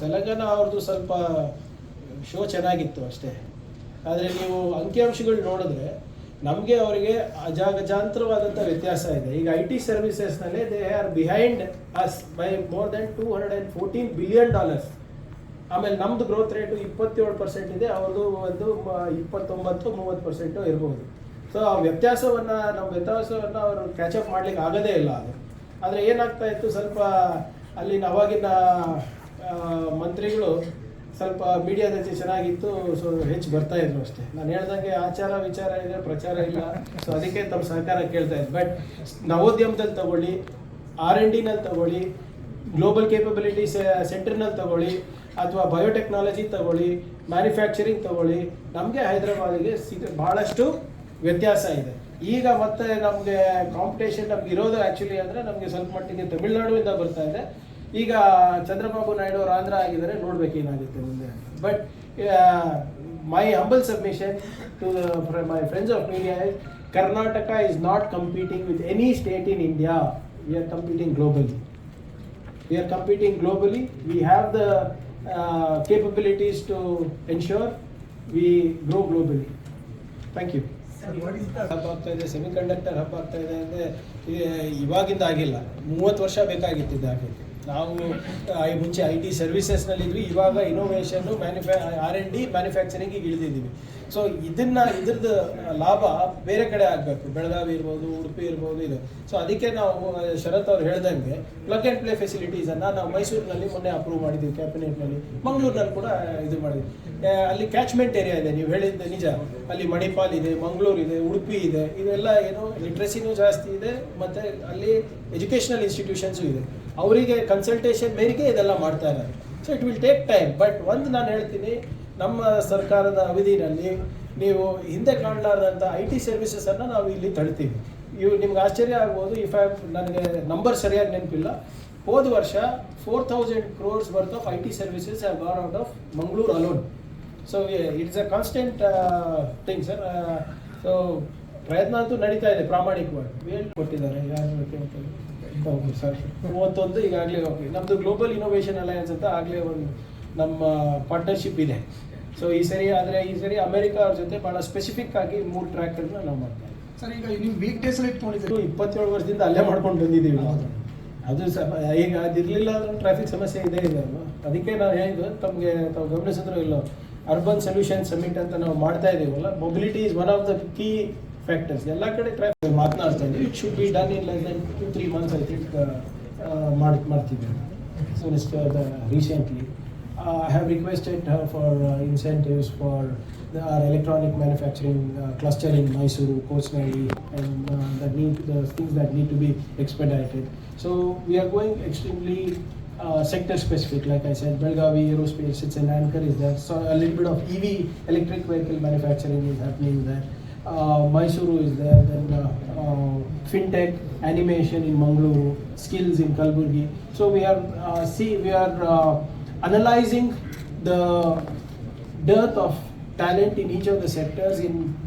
ತೆಲಂಗಾಣ ಅವ್ರದ್ದು ಸ್ವಲ್ಪ ಶೋ ಚೆನ್ನಾಗಿತ್ತು ಅಷ್ಟೇ. ಆದರೆ ನೀವು ಅಂಕಿಅಂಶಗಳು ನೋಡಿದ್ರೆ ನಮಗೆ ಅವರಿಗೆ ಅಜಾಗಜಾಂತರವಾದಂಥ ವ್ಯತ್ಯಾಸ ಇದೆ. ಈಗ I T ಸರ್ವಿಸಸ್ನಲ್ಲಿ they are behind us by more than two hundred and fourteen billion dollars ಆಮೇಲೆ ನಮ್ಮದು ಗ್ರೋತ್ ರೇಟು ಇಪ್ಪತ್ತೇಳು ಪರ್ಸೆಂಟ್ ಇದೆ, ಅವ್ರದ್ದು ಒಂದು ಇಪ್ಪತ್ತೊಂಬತ್ತು, ಮೂವತ್ತು ಪರ್ಸೆಂಟು ಇರ್ಬೋದು. ಸೊ ಆ ವ್ಯತ್ಯಾಸವನ್ನು, ನಮ್ಮ ವ್ಯತ್ಯಾಸವನ್ನು ಅವರು ಕ್ಯಾಚಪ್ ಮಾಡ್ಲಿಕ್ಕೆ ಆಗೋದೇ ಇಲ್ಲ ಅದು. ಆದರೆ ಏನಾಗ್ತಾ ಇತ್ತು, ಸ್ವಲ್ಪ ಅಲ್ಲಿನ ಅವಾಗಿನ ಮಂತ್ರಿಗಳು ಸ್ವಲ್ಪ ಮೀಡಿಯಾದಲ್ಲಿ ಚೆನ್ನಾಗಿತ್ತು ಸೊ ಹೆಚ್ಚು ಬರ್ತಾ ಇದ್ರು ಅಷ್ಟೇ. ನಾನು ಹೇಳ್ದಂಗೆ ಆಚಾರ ವಿಚಾರ ಇದೆ, ಪ್ರಚಾರ ಇಲ್ಲ ಸೊ ಅದಕ್ಕೆ ತಮ್ಮ ಸಹಕಾರ ಕೇಳ್ತಾ ಇದ್ದೆ. ಬಟ್ ನವೋದ್ಯಮದಲ್ಲಿ ತಗೊಳ್ಳಿ ಆರ್ ಎನ್ ಡಿನಲ್ಲಿ ತಗೊಳ್ಳಿ ಗ್ಲೋಬಲ್ ಕೇಪಬಿಲಿಟಿ ಸೆಂಟರ್ನಲ್ಲಿ ತಗೊಳ್ಳಿ, ಅಥವಾ ಬಯೋಟೆಕ್ನಾಲಜಿ ತಗೊಳ್ಳಿ ಮ್ಯಾನುಫ್ಯಾಕ್ಚರಿಂಗ್ ತಗೊಳ್ಳಿ, ನಮಗೆ ಹೈದರಾಬಾದಿಗೆ ಸಿಗ ಭಾಳಷ್ಟು ವ್ಯತ್ಯಾಸ ಇದೆ. ಈಗ ಮತ್ತೆ ನಮಗೆ ಕಾಂಪಿಟೇಷನ್ ನಮ್ಗೆ ಇರೋದು ಆ್ಯಕ್ಚುಲಿ ಅಂದರೆ ನಮಗೆ ಸ್ವಲ್ಪ ಮಟ್ಟಿಗೆ ತಮಿಳ್ನಾಡುವಿಂದ ಬರ್ತಾ ಇದೆ. ಈಗ ಚಂದ್ರಬಾಬು ನಾಯ್ಡು ಅವರು ಆಂಧ್ರ ಆಗಿದ್ದಾರೆ ನೋಡ್ಬೇಕೇನಾಗುತ್ತೆ ಮುಂದೆ but my humble submission to my friends of media Karnataka is not competing with any state in India we are competing globally we are competing globally we have the capabilities to ensure we grow globally thank you you. Hub ಆಗ್ತಾ ಇದೆ semiconductor ಹಬ್ಬ hub ಆಗ್ತಾ ಇದೆ ಅಂದರೆ ಇವಾಗಿಂದ ಆಗಿಲ್ಲ. ಮೂವತ್ತು ವರ್ಷ ಬೇಕಾಗಿತ್ತು ಇದಾಗಿ ನಾವು ಮುಂಚೆ ಐ ಟಿ ಸರ್ವಿಸಸ್ನಲ್ಲಿದ್ವಿ ಇವಾಗ ಇನೋವೇಷನ್ನು ಮ್ಯಾನುಫ್ಯಾ ಆರ್ ಎನ್ ಡಿ ಮ್ಯಾನುಫ್ಯಾಕ್ಚರಿಂಗಿಗೆ ಇಳಿದಿದ್ದೀವಿ. ಸೊ ಇದನ್ನು, ಇದ್ರದ್ದು ಲಾಭ ಬೇರೆ ಕಡೆ ಆಗಬೇಕು. ಬೆಳಗಾವಿ ಇರ್ಬೋದು, ಉಡುಪಿ ಇರ್ಬೋದು, ಇದು. ಸೊ ಅದಕ್ಕೆ ನಾವು ಶರತ್ ಅವ್ರು ಹೇಳ್ದಂಗೆ ಪ್ಲಗ್ ಆ್ಯಂಡ್ ಪ್ಲೇ ಫೆಸಿಲಿಟೀಸನ್ನು ನಾವು ಮೈಸೂರಿನಲ್ಲಿ ಮೊನ್ನೆ ಅಪ್ರೂವ್ ಮಾಡಿದ್ದೀವಿ ಕ್ಯಾಬಿನೆಟ್ನಲ್ಲಿ. ಮಂಗಳೂರಿನಲ್ಲಿ ಕೂಡ ಇದು ಮಾಡಿದ್ವಿ. ಅಲ್ಲಿ ಕ್ಯಾಚ್ಮೆಂಟ್ ಏರಿಯಾ ಇದೆ. ನೀವು ಹೇಳಿದ್ದು ನಿಜ. ಅಲ್ಲಿ ಮಣಿಪಾಲ್ ಇದೆ, ಮಂಗಳೂರು ಇದೆ, ಉಡುಪಿ ಇದೆ. ಇದೆಲ್ಲ ಏನು ಲಿಟ್ರೆಸಿನೂ ಜಾಸ್ತಿ ಇದೆ, ಮತ್ತು ಅಲ್ಲಿ ಎಜುಕೇಷನಲ್ ಇನ್ಸ್ಟಿಟ್ಯೂಷನ್ಸು ಇದೆ. ಅವರಿಗೆ ಕನ್ಸಲ್ಟೇಷನ್ ಮೇರೆಗೆ ಇದೆಲ್ಲ ಮಾಡ್ತಾ ಇದ್ದಾರೆ so it will take time but ಒಂದು ನಾನು ಹೇಳ್ತೀನಿ, ನಮ್ಮ ಸರ್ಕಾರದ ಅವಧಿನಲ್ಲಿ ನೀವು ಹಿಂದೆ ಕಾಣಲಾರ್ದಂಥ ಐ ಟಿ ಸರ್ವಿಸಸನ್ನು ನಾವು ಇಲ್ಲಿ ತಳ್ತೀವಿ. ಇವು ನಿಮ್ಗೆ ಆಶ್ಚರ್ಯ ಆಗ್ಬೋದು. ಇಫ್ ಐ ನನಗೆ ನಂಬರ್ ಸರಿಯಾಗಿ ನೆನಪಿಲ್ಲ. ಹೋದ ವರ್ಷ four thousand crores worth of I T services are gone out of Mangaluru alone so it's a constant thing sir so ಪ್ರಯತ್ನ ಅಂತೂ ನಡೀತಾ ಇದೆ ಪ್ರಾಮಾಣಿಕವಾಗಿ. ಏನು ಕೊಟ್ಟಿದ್ದಾರೆ. ಯಾರು ಹೌದು ಸರ್ ಮೂವತ್ತೊಂದು ಈಗಾಗಲೇ ಓಕೆ ನಮ್ಮದು ಗ್ಲೋಬಲ್ ಇನೋವೇಷನ್ ಅಲಯನ್ಸ್ ಅಂತ ಆಗಲೇ ಒಂದು ನಮ್ಮ ಪಾರ್ಟ್ನರ್ಶಿಪ್ ಇದೆ. ಸೊ ಈ ಸರಿ ಆದರೆ ಈ ಸರಿ ಅಮೆರಿಕ ಅವ್ರ ಜೊತೆ ಭಾಳ ಸ್ಪೆಸಿಫಿಕ್ ಆಗಿ ಮೂರು ಟ್ರ್ಯಾಕ್ಗಳನ್ನ ನಾವು ಮಾಡ್ತಾ ಇದ್ದೀವಿ. ಸರ್ ಈಗ ನೀವು ವೀಕ್ ಡೇಸ್ ಅಲ್ಲಿ ಇದು ಇಟ್ಕೊಂಡಿದ್ದೀರಿ ಇಪ್ಪತ್ತೇಳು ವರ್ಷದಿಂದ ಅಲ್ಲೇ ಮಾಡ್ಕೊಂಡು ಬಂದಿದ್ದೀವಿ. ಅದು ಸಹ ಈಗ ಅದಿರಲಿಲ್ಲ ಅಂದ್ರೆ ಟ್ರಾಫಿಕ್ ಸಮಸ್ಯೆ ಇದೆ ಇದೆ ಅಲ್ವಾ ಅದಕ್ಕೆ ನಾವು ಹೇಳಿದ್ದು ತಮಗೆ ತಾವು ಗಮನಿಸಿದ್ರು ಇಲ್ಲೋ ಅರ್ಬನ್ ಸೊಲ್ಯೂಷನ್ ಸಮಿಟ್ ಅಂತ ನಾವು ಮಾಡ್ತಾ ಇದ್ದೀವಲ್ಲ mobility is one of the key factors ಎಲ್ಲ ಕಡೆ ಟ್ರಾಫಿಕ್ ಮಾತನಾಡ್ತಾ ಇದ್ದೀವಿ it should be done in like then two three months I think ಮಾಡಿ ಮಾಡ್ತೀವಿ so recently I have requested her for uh, incentives for the, our electronic manufacturing uh, cluster in Mysuru, Kosnali, and uh, that need the things that need to be expedited. So we are going extremely uh, sector specific. Like I said, Belgavi Aerospace, it's an anchor is there. So a little bit of EV electric vehicle manufacturing is happening there. uh, Mysuru is there. Then uh, uh, fintech, animation in Mangaluru, skills in Kalburgi. So we are see we are. Analyzing the dearth of talent in each of the sectors in